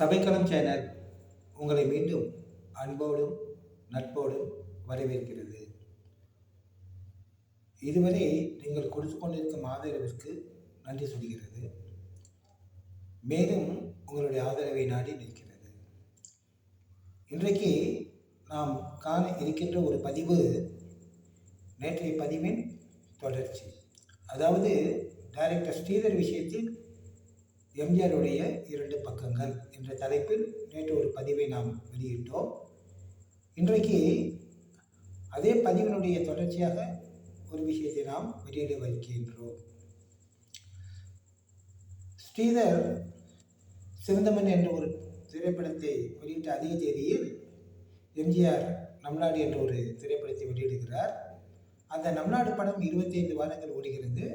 சபைக்களம் channel உங்களை மீண்டும் அன்போடும் நட்போடும் வரவேற்கிறது. இதுவரை நீங்கள் கொடுத்து கொண்டிருக்கும் ஆதரவிற்கு நன்றி சொல்கிறது. மேலும் உங்களுடைய ஆதரவை நாடி நிற்கிறது. இன்றைக்கு நாம் காண இருக்கின்ற ஒரு பதிவு நேற்றைய பதிவின் தொடர்ச்சி. அதாவது டைரக்டர் ஸ்ரீதர் விஷயத்தில் எம்ஜிஆருடைய இரண்டு பக்கங்கள் என்ற தலைப்பில் நேற்று ஒரு பதிவை நாம் வெளியிட்டோம். இன்றைக்கு அதே பதிவினுடைய தொடர்ச்சியாக ஒரு விஷயத்தை நாம் வெளியிட வைக்கின்றோம். ஸ்ரீதர் சிவந்தமன் என்ற ஒரு திரைப்படத்தை வெளியிட்ட அதே தேதியில் எம்ஜிஆர் நம்நாடு என்ற ஒரு திரைப்படத்தை வெளியிடுகிறார். அந்த நம்நாடு படம் இருபத்தைந்து வாரங்கள் ஓடுகிறது.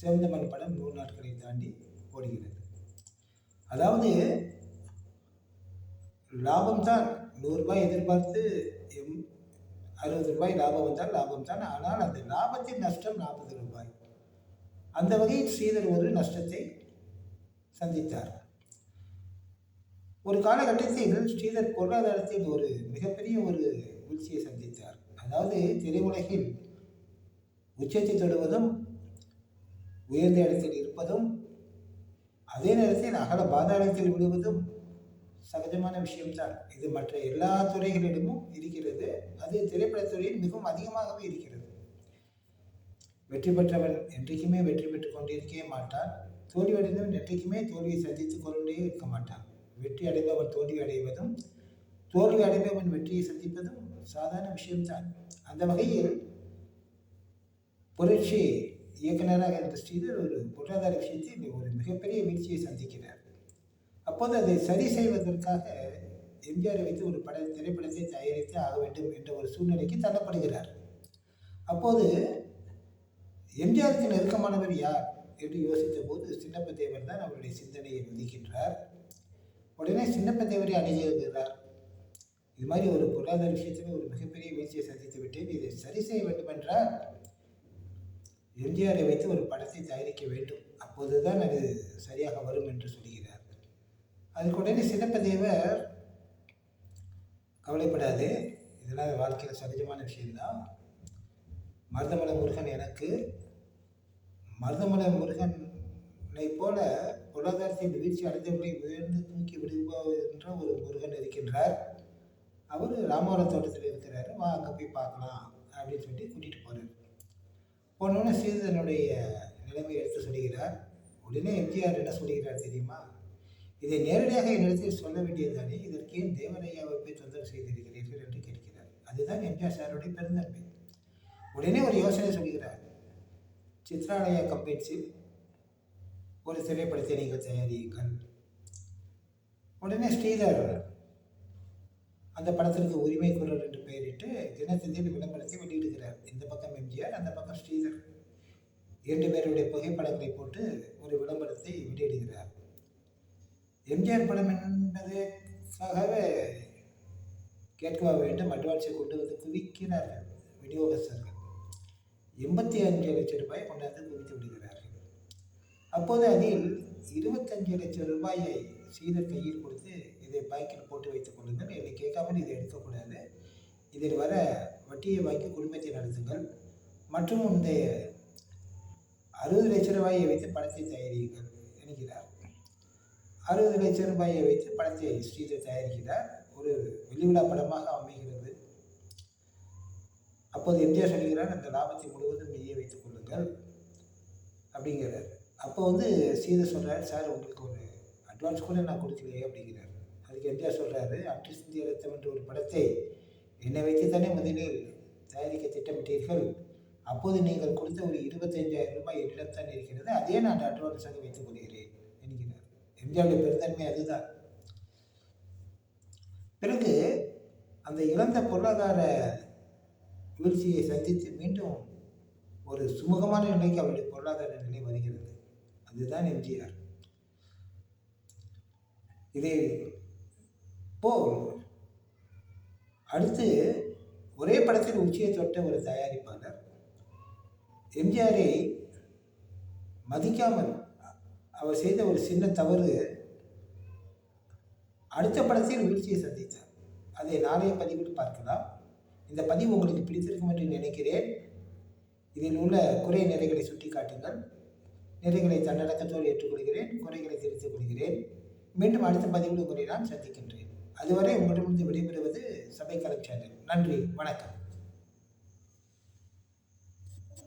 சிவந்தமன் படம் நூறு நாட்களை தாண்டி ஓடுகிறது. அதாவது லாபம் தான். நூறுரூபாய் எதிர்பார்த்து எம் அறுபது ரூபாய் லாபம் வந்தால் லாபம் தான். ஆனால் அந்த லாபத்தின் நஷ்டம் நாற்பது ரூபாய். அந்த வகையில் ஸ்ரீதர் ஒரு நஷ்டத்தை சந்தித்தார். ஒரு காலகட்டத்தில் ஸ்ரீதர் பொருளாதாரத்தில் ஒரு மிகப்பெரிய ஒரு வீழ்ச்சியை சந்தித்தார். அதாவது திரையுலகில் உச்சத்தை தொடுவதும் உயர்ந்த இடத்தில் இருப்பதும் அதே நேரத்தில் அகல பாதாளத்தில் விடுவதும் சகஜமான விஷயம்தான். இது மற்ற எல்லா துறைகளிடமும் இருக்கிறது. அது திரைப்படத்துறையில் மிகவும் அதிகமாகவே இருக்கிறது. வெற்றி பெற்றவன் என்றைக்குமே வெற்றி பெற்றுக் கொண்டிருக்கவே மாட்டான். தோல்வி அடைந்தவன் என்றைக்குமே தோல்வியை சந்தித்துக் கொண்டே இருக்க மாட்டான். வெற்றி அடைபவன் தோல்வி அடைவதும் தோல்வி அடைபவன் வெற்றியை சந்திப்பதும் சாதாரண விஷயம்தான். அந்த வகையில் புரட்சி இயக்குநராக இருந்த ஸ்ரீதர் ஒரு பொருளாதார விஷயத்தில் ஒரு மிகப்பெரிய வீழ்ச்சியை சந்திக்கிறார். அப்போது அதை சரி செய்வதற்காக எம்ஜிஆரை வைத்து ஒரு பட திரைப்படத்தை தயாரித்து ஆக வேண்டும் என்ற ஒரு சூழ்நிலைக்கு தள்ளப்படுகிறார். அப்போது எம்ஜிஆருக்கு நெருக்கமானவர் யார் என்று யோசித்த போது சின்னப்பதேவர் தான் அவருடைய சிந்தனையை விதிக்கின்றார். உடனே சின்னப்பதேவரை தேவரை இது மாதிரி ஒரு பொருளாதார விஷயத்தில் ஒரு மிகப்பெரிய வீழ்ச்சியை சந்தித்து விட்டேன். இதை சரி செய்ய வேண்டுமென்றால் எம்ஜிஆரை வைத்து ஒரு படத்தை தயாரிக்க வேண்டும். அப்போது தான் அது சரியாக வரும் என்று சொல்கிறார்கள் அதுக்கு உடனே சிதப்பதேவர் கவலைப்படாது. இதெல்லாம் வாழ்க்கையில் சகஜமான விஷயம்தான். மருதமலை முருகன் எனக்கு மருதமலை முருகனை போல பொருளாதாரத்தில் வீழ்ச்சி அடைந்தவர்களை உயர்ந்து தூக்கி விடுகின்ற ஒரு முருகன் இருக்கின்றார். அவர் ராமவரம் தோட்டத்தில் இருக்கிறாரு. வா அங்கே போய் பார்க்கலாம் அப்படின்னு சொல்லி கூட்டிகிட்டு போகிறார் போனோடனே சீதனுடைய நிலைமை எடுத்து சொல்லுகிறார். உடனே எம்ஜிஆர் என்ன சொல்லுகிறார் தெரியுமா? இதை நேரடியாக என்னிடத்தில் சொல்ல வேண்டியதுதானே இதற்கு ஏன் தேவரையாவை போய் தொந்தரவு செய்திருக்கிறீர்கள் என்று கேட்கிறார். அதுதான் எம்ஜிஆர் சாருடைய பெருந்தன்மை. உடனே ஒரு யோசனை சொல்கிறார் சித்ராலயா கம்பெனிஸில் ஒரு திரைப்படத்தை நீங்கள் தயாரியுங்கள். உடனே ஸ்ரீதர் அந்த படத்திற்கு உரிமை குரல் என்று பெயரிட்டு தினத்தந்தியில் விளம்பரத்தை வெளியிடுகிறார். இந்த பக்கம் எம்ஜிஆர் அந்த பக்கம் ஸ்ரீதர். இரண்டு பேருடைய புகைப்படங்களை போட்டு ஒரு விளம்பரத்தை வெளியிடுகிறார். எம்ஜிஆர் படம் என்பதுக்காகவே கேட்கவா வேண்டும் அட்வான்ஸை கொண்டு வந்து குவிக்கிறார்கள் விநியோகஸ்தர்கள். எண்பத்தி அஞ்சு லட்சம் ரூபாய் கொண்டாந்து குவித்து விடுகிறார்கள். அப்போது அதில் இருபத்தஞ்சு லட்சம் ரூபாயை சீதர் கையில் கொடுத்து இதை பைக்கில் போட்டு வைத்துக் கொள்ளுங்கள். என்னை கேட்காமல் இதை எடுக்கக்கூடாது. இதில் வர வட்டியை வாங்கி குடும்பத்தை நடத்துங்கள். மற்றும் இந்த அறுபது லட்ச ரூபாயை வைத்து படத்தை தயாரியுங்கள் என்கிறார். அறுபது லட்சம் ரூபாயை வைத்து படத்தை ஸ்ரீதர் தயாரிக்கிறார். ஒரு வெளிவிழா படமாக அமைகிறது. அப்போது எம்ஜிஆர் சொல்கிறார் அந்த லாபத்தை முழுவதும் நீயே வைத்துக் கொள்ளுங்கள். அப்படிங்கிறார். அப்போ வந்து சீதை சொல்கிறார் சார் உங்களுக்கு ஒரு அட்வான்ஸ் கூட நான் கொடுக்கலையே அப்படிங்கிறார். அதுக்கு எம்ஜிஆர் சொல்கிறாரு அட்ரிஸ் இந்திய ரத்தம் என்ற ஒரு படத்தை என்னை வைத்து தானே முதலில் தயாரிக்க திட்டமிட்டீர்கள். அப்போது நீங்கள் கொடுத்த ஒரு இருபத்தஞ்சாயிரம் ரூபாய் என்னிடம் தான் இருக்கிறது. அதே நான் அட்வான்ஸாக வைத்துக் கொள்கிறேன் என்கிறார். எம்ஜிஆருடைய பெருந்தன்மை அதுதான். பிறகு அந்த இழந்த பொருளாதார வீழ்ச்சியை சந்தித்து மீண்டும் ஒரு சுமூகமான நிலைக்கு அவருடைய பொருளாதார நிலை வருகிறது. அதுதான் எம்ஜிஆர். இது இப்போது அடுத்து ஒரே படத்தில் உச்சியை தொட்ட ஒரு தயாரிப்பாளர். எம்ஜிஆரை மதிக்காமல் அவர் செய்த ஒரு சின்ன தவறு. அடுத்த படத்தில் வீழ்ச்சியை சந்தித்தார். அதை நாளைய பதிவில் பார்க்கலாம். இந்த பதிவு உங்களுக்கு பிடித்திருக்கும் என்று நினைக்கிறேன். இதில் உள்ள குறை நிறைகளை சுட்டி காட்டுங்கள் நிறைகளை தன்னடக்கத்தோடு ஏற்றுக்கொள்கிறேன். குறைகளை தெரிவித்துக் கொள்கிறேன். மீண்டும் அடுத்த பதிவில் உங்களை நான் சந்திக்கின்றேன். அதுவரை உங்களிடமிருந்து விடைபெறுவது சபை சேனல் நன்றி. வணக்கம்.